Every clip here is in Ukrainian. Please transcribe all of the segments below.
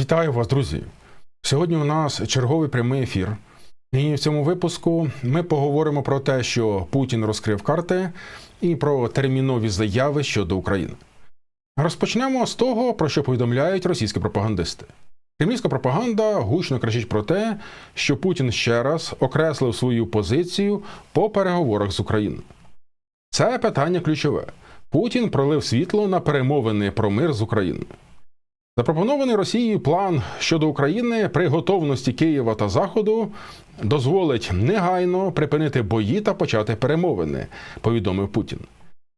Вітаю вас, друзі! Сьогодні у нас черговий прямий ефір. І в цьому випуску ми поговоримо про те, що Путін розкрив карти, і про термінові заяви щодо України. Розпочнемо з того, про що повідомляють російські пропагандисти. Кремлівська пропаганда гучно кричить про те, що Путін ще раз окреслив свою позицію по переговорах з Україною. Це питання ключове. Путін пролив світло на перемовини про мир з Україною. Запропонований Росією план щодо України при готовності Києва та Заходу дозволить негайно припинити бої та почати перемовини, повідомив Путін.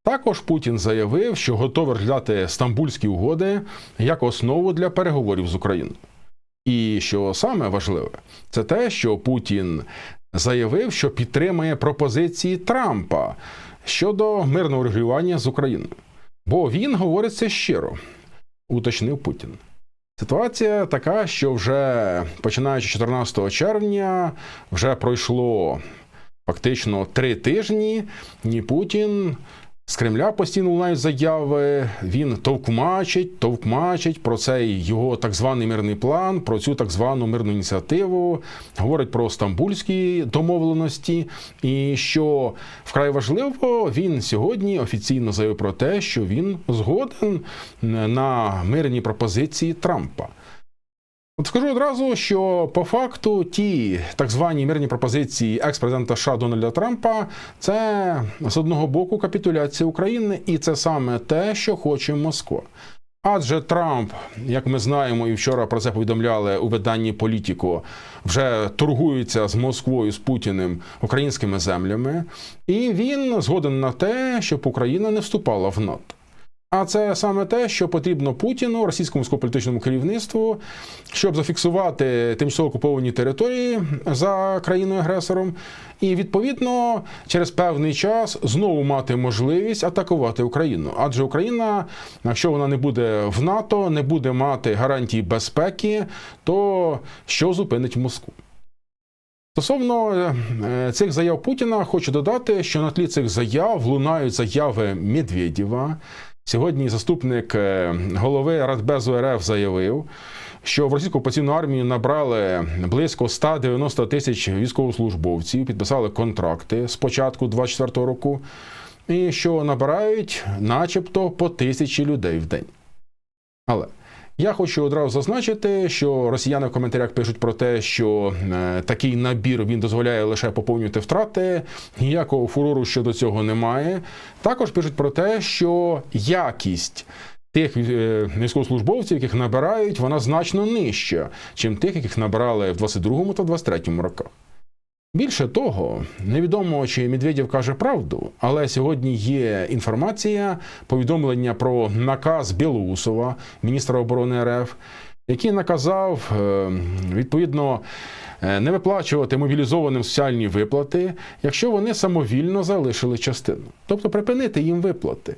Також Путін заявив, що готовий розглядати стамбульські угоди як основу для переговорів з Україною. І що саме важливе, це те, що Путін заявив, що підтримує пропозиції Трампа щодо мирного регулювання з Україною. Бо він говорить це щиро уточнив Путін. Ситуація така, що вже починаючи 14 червня, вже пройшло фактично три тижні, ні Путін. З Кремля постійно лунають заяви. Він товкмачить, товкмачить про цей його так званий мирний план, про цю так звану мирну ініціативу, говорить про стамбульські домовленості. І що вкрай важливо, він сьогодні офіційно заявив про те, що він згоден на мирні пропозиції Трампа. От скажу одразу, що по факту ті так звані мирні пропозиції екс-президента США Дональда Трампа це з одного боку капітуляція України, і це саме те, що хоче Москва. Адже Трамп, як ми знаємо, і вчора про це повідомляли у виданні Політіко, вже торгується з Москвою з Путіним українськими землями, і він згоден на те, щоб Україна не вступала в НАТО. А це саме те, що потрібно Путіну, російському політичному керівництву, щоб зафіксувати тимчасово окуповані території за країною-агресором, і відповідно через певний час знову мати можливість атакувати Україну. Адже Україна, якщо вона не буде в НАТО, не буде мати гарантій безпеки, то що зупинить Москву? Стосовно е, цих заяв Путіна, хочу додати, що на тлі цих заяв лунають заяви Медведєва. Сьогодні заступник е, голови Радбезу РФ заявив, що в російську окупаційну армію набрали близько 190 тисяч військовослужбовців, підписали контракти з початку 24 року, і що набирають, начебто, по тисячі людей в день. Але я хочу одразу зазначити, що росіяни в коментарях пишуть про те, що е, такий набір він дозволяє лише поповнювати втрати. Ніякого фурору щодо цього немає. Також пишуть про те, що якість. Тих е, військовослужбовців, яких набирають, вона значно нижча, чим тих, яких набирали в 22-му та 23-му роках. Більше того, невідомо чи Медведєв каже правду, але сьогодні є інформація, повідомлення про наказ Білоусова, міністра оборони РФ, який наказав е, відповідно е, не виплачувати мобілізованим соціальні виплати, якщо вони самовільно залишили частину, тобто припинити їм виплати.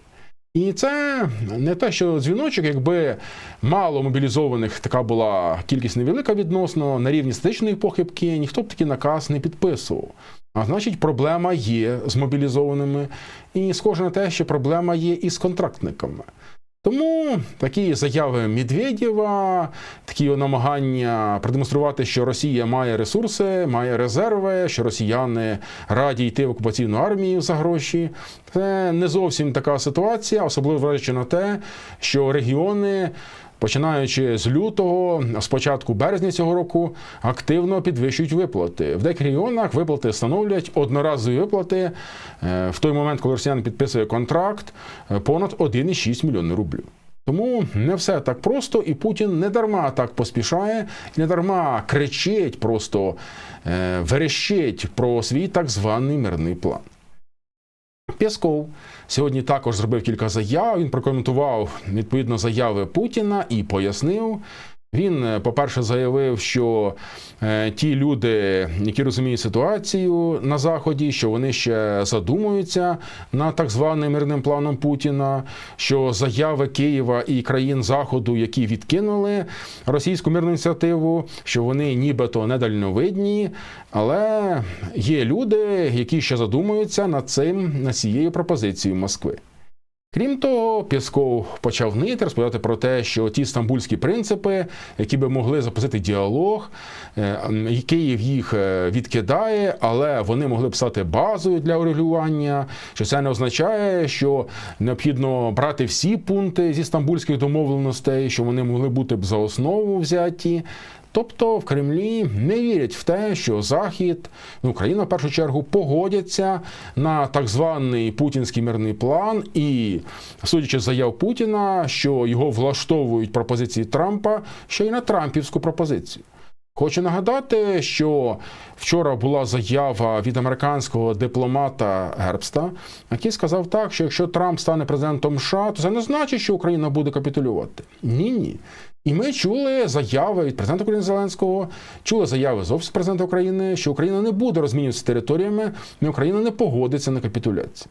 І це не те, що дзвіночок, якби мало мобілізованих така була кількість невелика відносно на рівні статичної похибки, ніхто б такий наказ не підписував. А значить, проблема є з мобілізованими, і схоже на те, що проблема є і з контрактниками. Тому такі заяви Медведєва, такі намагання продемонструвати, що Росія має ресурси, має резерви, що росіяни раді йти в окупаційну армію за гроші. Це не зовсім така ситуація, особливо вважаючи на те, що регіони. Починаючи з лютого, з початку березня цього року, активно підвищують виплати. В деяких регіонах виплати становлять одноразові виплати е, в той момент, коли росіян підписує контракт, е, понад 1,6 мільйони рублів. Тому не все так просто, і Путін не дарма так поспішає, не дарма кричить, просто е, верещить про свій так званий мирний план. Пєсков сьогодні також зробив кілька заяв. Він прокоментував відповідно заяви Путіна і пояснив. Він, е, по-перше, заявив, що е, ті люди, які розуміють ситуацію на заході, що вони ще задумуються над так званим мирним планом Путіна, що заяви Києва і країн Заходу, які відкинули російську мирну ініціативу, що вони нібито недальновидні, але є люди, які ще задумуються над цим над цією пропозицією Москви. Крім того, Пєсков почав нити розповідати про те, що ті стамбульські принципи, які би могли запустити діалог, е, Київ їх е, відкидає, але вони могли б стати базою для урегулювання. Що це не означає, що необхідно брати всі пункти зі стамбульських домовленостей, що вони могли бути б за основу взяті. Тобто в Кремлі не вірять в те, що Захід, ну, Україна в першу чергу погодяться на так званий путінський мирний план, і судячи з заяв Путіна, що його влаштовують пропозиції Трампа, що й на Трампівську пропозицію. Хочу нагадати, що вчора була заява від американського дипломата Гербста, який сказав так, що якщо Трамп стане президентом США, то це не значить, що Україна буде капітулювати. Ні, ні. І ми чули заяви від президента України Зеленського, чули заяви з офісу президента України, що Україна не буде розмінюватися територіями, і Україна не погодиться на капітуляцію.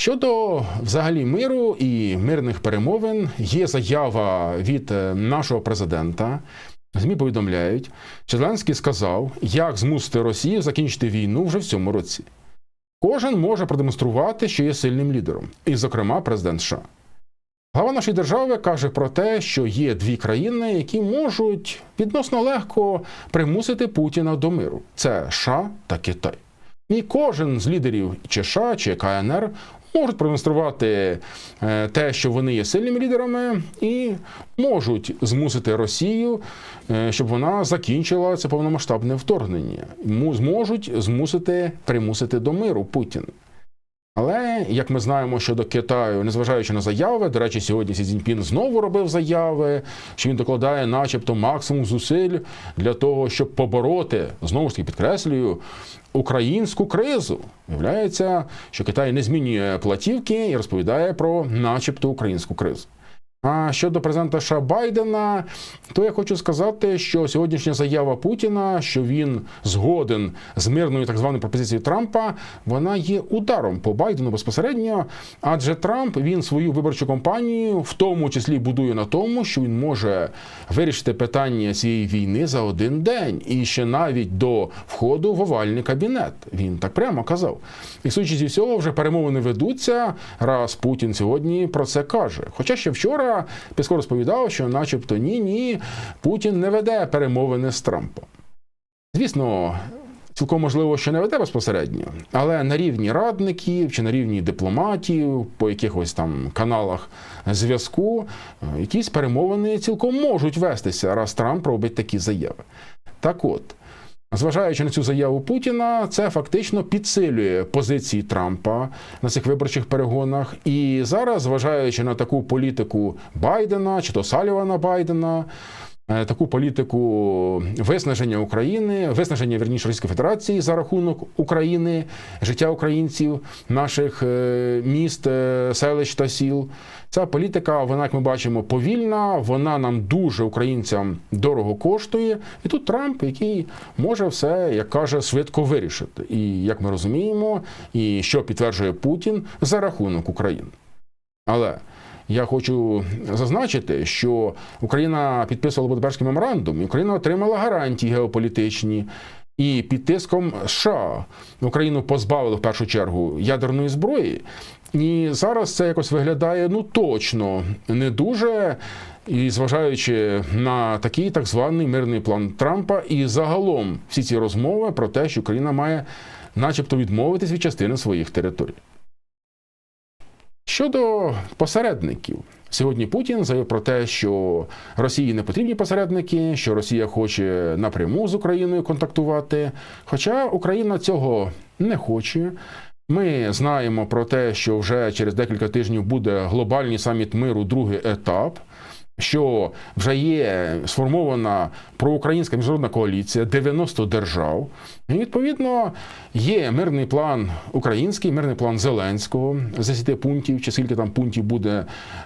Щодо взагалі миру і мирних перемовин, є заява від е, нашого президента. ЗМІ повідомляють, що Зеленський сказав, як змусити Росію закінчити війну вже в цьому році. Кожен може продемонструвати, що є сильним лідером, і, зокрема, президент США. Глава нашої держави каже про те, що є дві країни, які можуть відносно легко примусити Путіна до миру: це США та Китай. І кожен з лідерів чи США, чи КНР можуть продемонструвати е, те, що вони є сильними лідерами, і можуть змусити Росію, е, щоб вона закінчила це повномасштабне вторгнення. Зможуть змусити примусити до миру Путіна. Але як ми знаємо щодо Китаю, незважаючи на заяви, до речі, сьогодні Сі Цзіньпін знову робив заяви, що він докладає, начебто, максимум зусиль для того, щоб побороти знову ж таки підкреслюю українську кризу. Виявляється, що Китай не змінює платівки і розповідає про, начебто, українську кризу. А щодо президента США Байдена, то я хочу сказати, що сьогоднішня заява Путіна, що він згоден з мирною так званою пропозицією Трампа, вона є ударом по Байдену безпосередньо. Адже Трамп він свою виборчу кампанію в тому числі будує на тому, що він може вирішити питання цієї війни за один день, і ще навіть до входу в овальний кабінет. Він так прямо казав. І судячи зі всього, вже перемовини ведуться, раз Путін сьогодні про це каже. Хоча ще вчора Пісков розповідав, що, начебто, ні, ні, Путін не веде перемовини з Трампом. Звісно, цілком можливо, що не веде безпосередньо, але на рівні радників чи на рівні дипломатів, по якихось там каналах зв'язку, якісь перемовини цілком можуть вестися, раз Трамп робить такі заяви. Так от. Зважаючи на цю заяву Путіна, це фактично підсилює позиції Трампа на цих виборчих перегонах. І зараз, зважаючи на таку політику Байдена чи то Салівана Байдена, е, таку політику виснаження України, виснаження верніше Російської Федерації за рахунок України, життя українців, наших е, міст, е, селищ та сіл. Ця політика, вона, як ми бачимо, повільна, вона нам дуже українцям дорого коштує. І тут Трамп, який може все, як каже, швидко вирішити. І як ми розуміємо, і що підтверджує Путін за рахунок України. Але я хочу зазначити, що Україна підписувала Будапештський меморандум, і Україна отримала гарантії геополітичні. І під тиском США Україну позбавили в першу чергу ядерної зброї. І зараз це якось виглядає ну точно не дуже. І зважаючи на такий так званий мирний план Трампа, і загалом всі ці розмови про те, що Україна має, начебто, відмовитись від частини своїх територій. Щодо посередників, сьогодні Путін заявив про те, що Росії не потрібні посередники, що Росія хоче напряму з Україною контактувати. Хоча Україна цього не хоче. Ми знаємо про те, що вже через декілька тижнів буде глобальний саміт миру, другий етап. Що вже є сформована проукраїнська міжнародна коаліція 90 держав, і відповідно є мирний план український, мирний план Зеленського з 10 пунктів, чи скільки там пунктів буде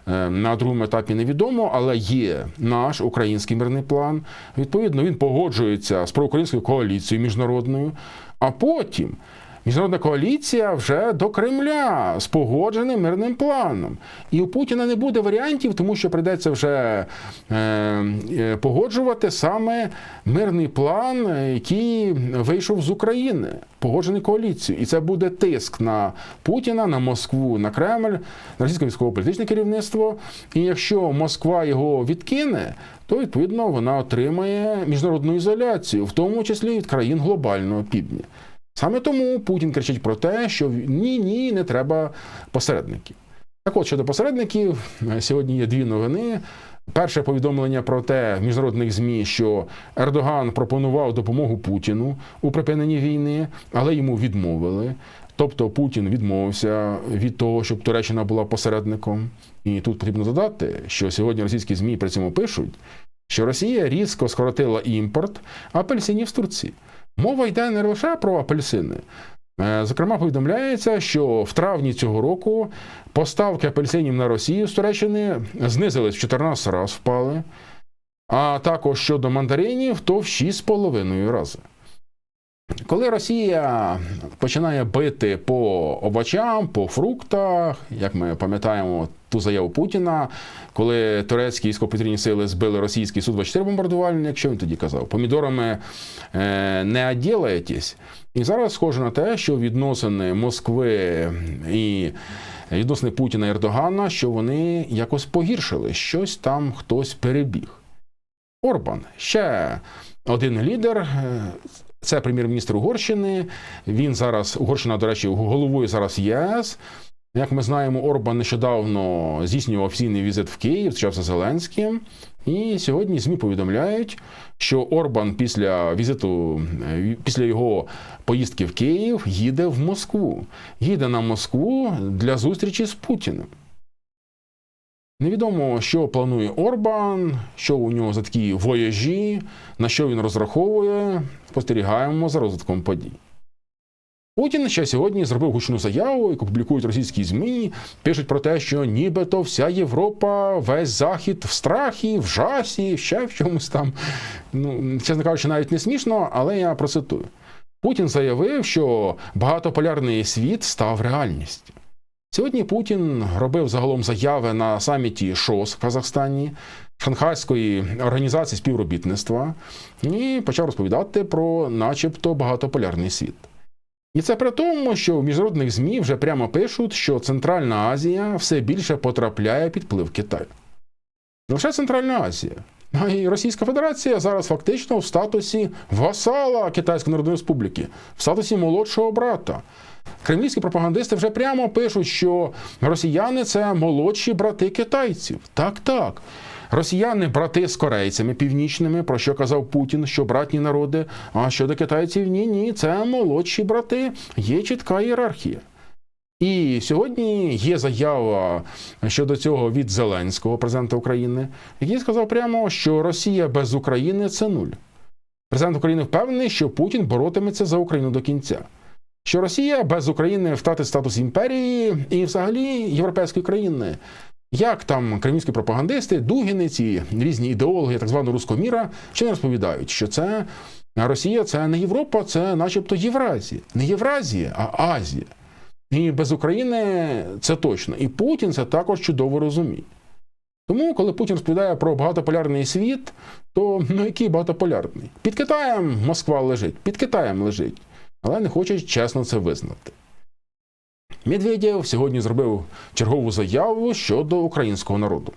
е, на другому етапі, невідомо, але є наш український мирний план. Відповідно, він погоджується з проукраїнською коаліцією міжнародною, а потім Міжнародна коаліція вже до Кремля з погодженим мирним планом. І у Путіна не буде варіантів, тому що прийдеться вже е, е, погоджувати саме мирний план, який вийшов з України, погоджений коаліцією. І це буде тиск на Путіна, на Москву, на Кремль, на російське військово-політичне керівництво. І якщо Москва його відкине, то відповідно вона отримає міжнародну ізоляцію, в тому числі від країн глобального півдня. Саме тому Путін кричить про те, що ні, ні, не треба посередників. Так от щодо посередників, е, сьогодні є дві новини. Перше повідомлення про те в міжнародних ЗМІ, що Ердоган пропонував допомогу Путіну у припиненні війни, але йому відмовили. Тобто Путін відмовився від того, щоб Туреччина була посередником. І тут потрібно додати, що сьогодні російські ЗМІ при цьому пишуть, що Росія різко скоротила імпорт апельсинів з Турції. Мова йде не лише про апельсини. Е, Зокрема, повідомляється, що в травні цього року поставки апельсинів на Росію з Туреччини знизились в 14 разів впали, а також щодо мандаринів, то в 6,5 рази. Коли Росія починає бити по овочам, по фруктах, як ми пам'ятаємо ту заяву Путіна, коли турецькі військово-повітряні сили збили російський Су-24 бомбардувальник, що він тоді казав? Помідорами е, не оділаєтесь. І зараз схоже на те, що відносини Москви і відносини Путіна і Ердогана, що вони якось погіршили, щось там хтось перебіг. Орбан ще один лідер. Це прем'єр-міністр Угорщини. Він зараз Угорщина, до речі, головою зараз ЄС. Як ми знаємо, Орбан нещодавно здійснював офіційний візит в Київ, зустрічався з Зеленським. І сьогодні ЗМІ повідомляють, що Орбан після візиту, е, після його поїздки в Київ їде в Москву. Їде на Москву для зустрічі з Путіним. Невідомо, що планує Орбан, що у нього за такі вояжі, на що він розраховує. Спостерігаємо за розвитком подій. Путін ще сьогодні зробив гучну заяву, яку публікують російські ЗМІ, пишуть про те, що нібито вся Європа, весь Захід в страхі, в жасі, ще в чомусь там. Ну, чесно кажучи, навіть не смішно, але я процитую. Путін заявив, що багатополярний світ став реальністю. Сьогодні Путін робив загалом заяви на саміті ШОС в Казахстані, Шанхайської організації співробітництва, і почав розповідати про, начебто, багатополярний світ. І це при тому, що в міжнародних ЗМІ вже прямо пишуть, що Центральна Азія все більше потрапляє під вплив Китаю. Лише Центральна Азія, а й Російська Федерація зараз фактично в статусі васала Китайської Народної Республіки, в статусі молодшого брата. Кремлівські пропагандисти вже прямо пишуть, що росіяни це молодші брати китайців. Так, так. Росіяни брати з корейцями північними, про що казав Путін, що братні народи. А щодо китайців, ні, ні, це молодші брати, є чітка ієрархія. І сьогодні є заява щодо цього від Зеленського, президента України, який сказав прямо, що Росія без України це нуль. Президент України впевнений, що Путін боротиметься за Україну до кінця. Що Росія без України втратить статус імперії і, взагалі, європейської країни. Як там кремлівські пропагандисти, дугіни, ці різні ідеологи так званого руського міра, ще не розповідають, що це Росія це не Європа, це начебто Євразія. Не Євразія, а Азія. І без України це точно. І Путін це також чудово розуміє. Тому, коли Путін розповідає про багатополярний світ, то ну який багатополярний? Під Китаєм Москва лежить, під Китаєм лежить, але не хоче чесно це визнати. Медведєв сьогодні зробив чергову заяву щодо українського народу.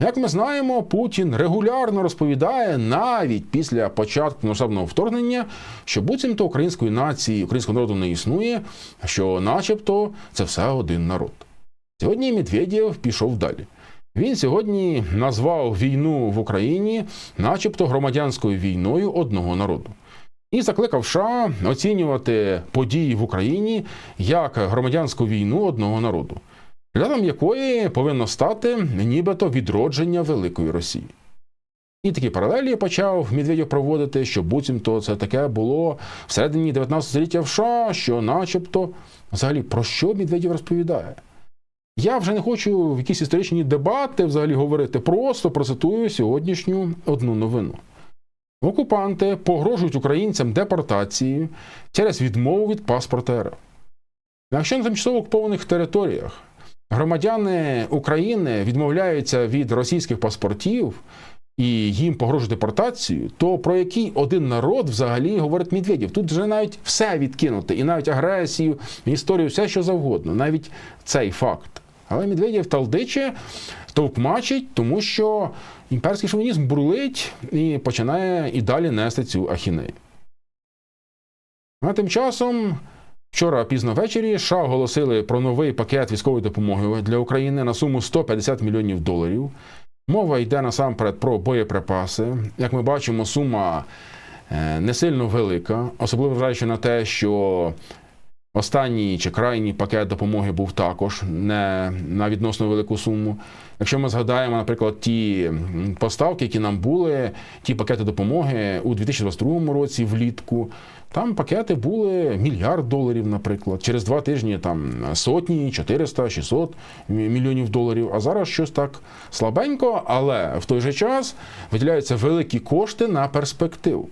Як ми знаємо, Путін регулярно розповідає навіть після початку масштабного вторгнення, що буцімто української нації, українського народу не існує, що, начебто, це все один народ. Сьогодні Медведєв пішов далі. Він сьогодні назвав війну в Україні, начебто, громадянською війною одного народу. І закликав США оцінювати події в Україні як громадянську війну одного народу, рядом якої повинно стати нібито відродження Великої Росії. І такі паралелі почав Медведєв проводити, що буцімто це таке було всередині 19 століття в США, що начебто взагалі про що Медведєв розповідає. Я вже не хочу в якісь історичні дебати взагалі говорити, просто процитую сьогоднішню одну новину. Окупанти погрожують українцям депортацією через відмову від паспорта РФ. Якщо на тимчасово окупованих територіях громадяни України відмовляються від російських паспортів і їм погрожує депортацією, то про який один народ взагалі говорить Медведєв? Тут вже навіть все відкинути, і навіть агресію, історію, все що завгодно, навіть цей факт. Але Медведєв талдиче, товкмачить, тому що імперський шовінізм бурлить і починає і далі нести цю ахінею. А тим часом, вчора пізно ввечері, США оголосили про новий пакет військової допомоги для України на суму 150 мільйонів доларів. Мова йде насамперед про боєприпаси. Як ми бачимо, сума е, не сильно велика, особливо вважаючи на те, що останній чи крайній пакет допомоги був також не на відносно велику суму. Якщо ми згадаємо, наприклад, ті поставки, які нам були, ті пакети допомоги у 2022 році влітку, там пакети були мільярд доларів, наприклад. Через два тижні там сотні, 400, 600 мільйонів доларів. А зараз щось так слабенько, але в той же час виділяються великі кошти на перспективу.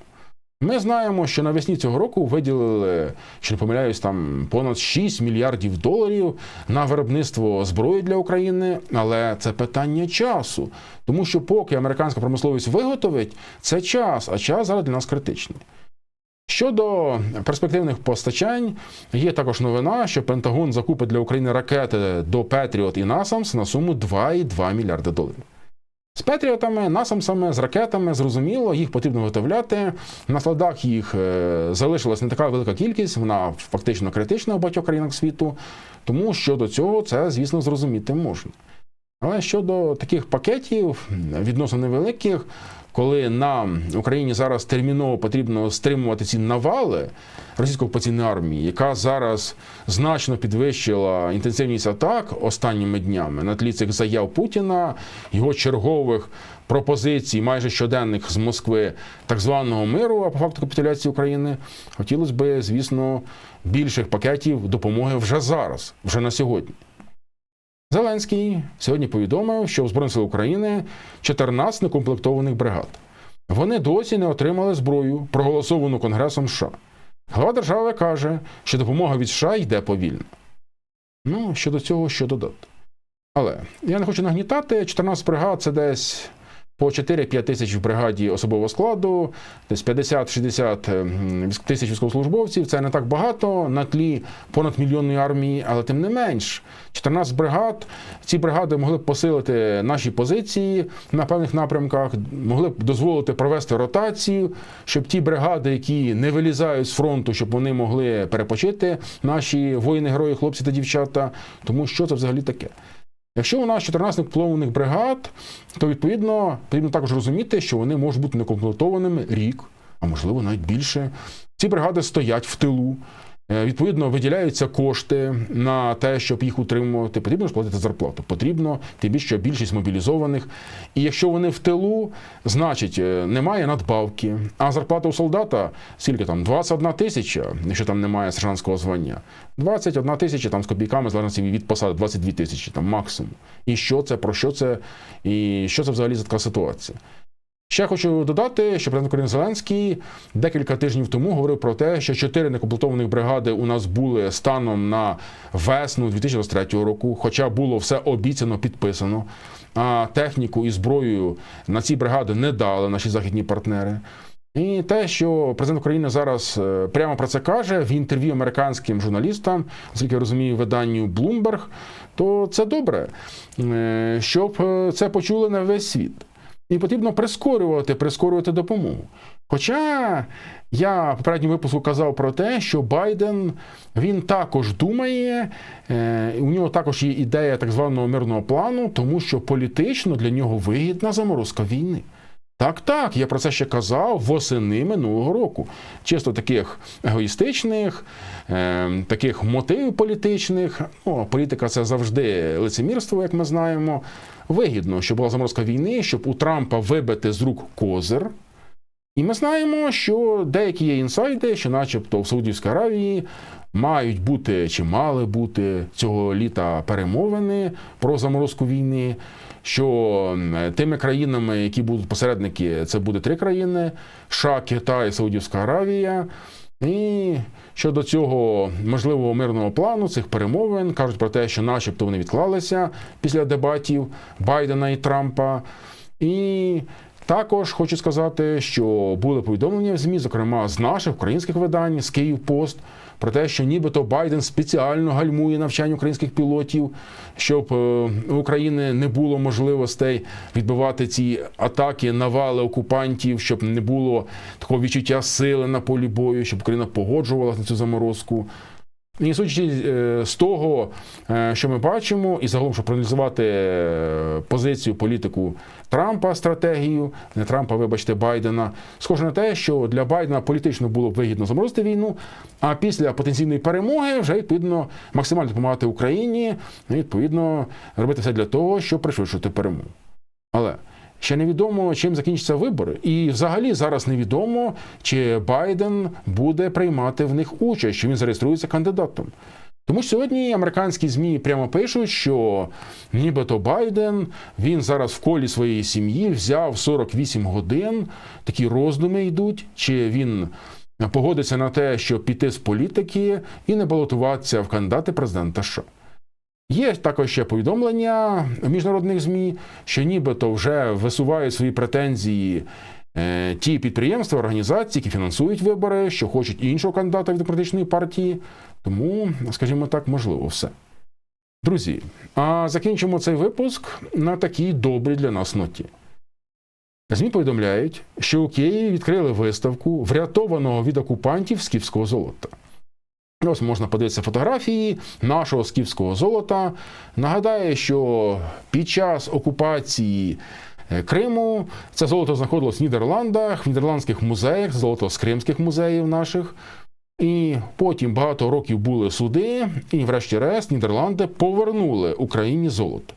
Ми знаємо, що навесні цього року виділили, що не помиляюсь, там понад 6 мільярдів доларів на виробництво зброї для України, але це питання часу. Тому що поки американська промисловість виготовить, це час, а час зараз для нас критичний. Щодо перспективних постачань, є також новина, що Пентагон закупить для України ракети до Петріот і Насамс на суму 2,2 мільярди доларів. З Петріотами, насамсами, з ракетами, зрозуміло, їх потрібно виготовляти. На складах їх е, залишилась не така велика кількість, вона фактично критична в багатьох країнах світу. Тому щодо цього це, звісно, зрозуміти можна. Але щодо таких пакетів, відносно невеликих, коли нам Україні зараз терміново потрібно стримувати ці навали російсько-окупаційної армії, яка зараз значно підвищила інтенсивність атак останніми днями на тлі цих заяв Путіна, його чергових пропозицій, майже щоденних з Москви, так званого миру, а по факту капітуляції України, хотілося б, звісно, більших пакетів допомоги вже зараз, вже на сьогодні. Зеленський сьогодні повідомив, що у Збройних сил України 14 некомплектованих бригад. Вони досі не отримали зброю, проголосовану Конгресом США. Глава держави каже, що допомога від США йде повільно. Ну, щодо цього, що додати. Але я не хочу нагнітати. 14 бригад це десь по 4-5 тисяч в бригаді особового складу, десь 50-60 ем, тисяч військовослужбовців. Це не так багато на тлі понад мільйонної армії, але тим не менш, 14 бригад. Ці бригади могли б посилити наші позиції на певних напрямках, могли б дозволити провести ротацію, щоб ті бригади, які не вилізають з фронту, щоб вони могли перепочити, наші воїни, герої, хлопці та дівчата. Тому що це взагалі таке? Якщо у нас 14 плавних бригад, то відповідно потрібно також розуміти, що вони можуть бути некомплектованими рік, а можливо навіть більше. Ці бригади стоять в тилу. Е, Відповідно, виділяються кошти на те, щоб їх утримувати. Потрібно ж платити зарплату. Потрібно, тим більше більшість мобілізованих. І якщо вони в тилу, значить е, немає надбавки. А зарплата у солдата скільки там? 21 тисяча, якщо там немає сержантського звання. 21 тисяча там з копійками, залежно від посади, 22 тисячі там максимум. І що це, про що це, і що це взагалі за така ситуація? Ще хочу додати, що президент України Зеленський декілька тижнів тому говорив про те, що чотири некомплектованих бригади у нас були станом на весну 2023 року, хоча було все обіцяно, підписано. А техніку і зброю на ці бригади не дали наші західні партнери. І те, що президент України зараз е, прямо про це каже в інтерв'ю американським журналістам, оскільки я розумію, виданню Bloomberg, то це добре, е, щоб е, це почули на весь світ. І потрібно прискорювати, прискорювати допомогу. Хоча я в попередньому випуску казав про те, що Байден він також думає, е, у нього також є ідея так званого мирного плану, тому що політично для нього вигідна заморозка війни. Так, так, я про це ще казав восени минулого року. Чисто таких егоїстичних, е, таких мотивів політичних. Ну, політика це завжди лицемірство, як ми знаємо. Вигідно, щоб була заморозка війни, щоб у Трампа вибити з рук козир. І ми знаємо, що деякі є інсайди, що, начебто, в Саудівській Аравії мають бути чи мали бути цього літа перемовини про заморозку війни. Що тими країнами, які будуть посередники, це буде три країни: США, Китай, Саудівська Аравія. І щодо цього можливого мирного плану, цих перемовин кажуть про те, що, начебто, вони відклалися після дебатів Байдена і Трампа. І також хочу сказати, що були повідомлення в ЗМІ, зокрема з наших українських видань, з Київпост, про те, що нібито Байден спеціально гальмує навчання українських пілотів, щоб е, у України не було можливостей відбивати ці атаки, навали окупантів, щоб не було такого відчуття сили на полі бою, щоб Україна погоджувалася на цю заморозку. І судячи е, з того, е, що ми бачимо, і загалом, щоб проаналізувати е, позицію політику Трампа, стратегію, не Трампа, вибачте, Байдена, схоже на те, що для Байдена політично було б вигідно заморозити війну, а після потенційної перемоги вже відповідно максимально допомагати Україні, і відповідно робити все для того, щоб пришвидшити перемогу. Але ще невідомо, чим закінчаться вибори, і взагалі зараз невідомо, чи Байден буде приймати в них участь, чи він зареєструється кандидатом. Тому що сьогодні американські змі прямо пишуть, що нібито Байден він зараз в колі своєї сім'ї взяв 48 годин. Такі роздуми йдуть, чи він погодиться на те, щоб піти з політики і не балотуватися в кандидати президента США. Є також ще повідомлення міжнародних ЗМІ, що нібито вже висувають свої претензії е, ті підприємства, організації, які фінансують вибори, що хочуть іншого кандидата від демократичної партії. Тому, скажімо так, можливо, все. Друзі, а закінчимо цей випуск на такій добрій для нас ноті. ЗМІ повідомляють, що у Києві відкрили виставку врятованого від окупантів скіфського золота. Ось можна подивитися фотографії нашого скіфського золота. Нагадаю, що під час окупації е, Криму це золото знаходилось в Нідерландах, в нідерландських музеях, золото з кримських музеїв наших. І потім багато років були суди, і, врешті-решт, Нідерланди повернули Україні золото.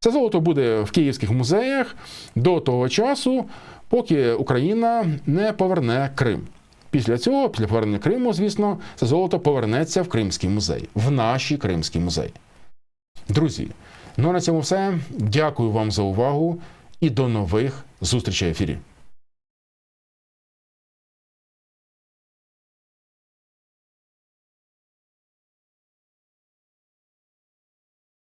Це золото буде в київських музеях до того часу, поки Україна не поверне Крим. Після цього, після повернення Криму, звісно, це золото повернеться в Кримський музей, в наші Кримські музеї. Друзі, ну на цьому все. Дякую вам за увагу і до нових зустрічей в ефірі.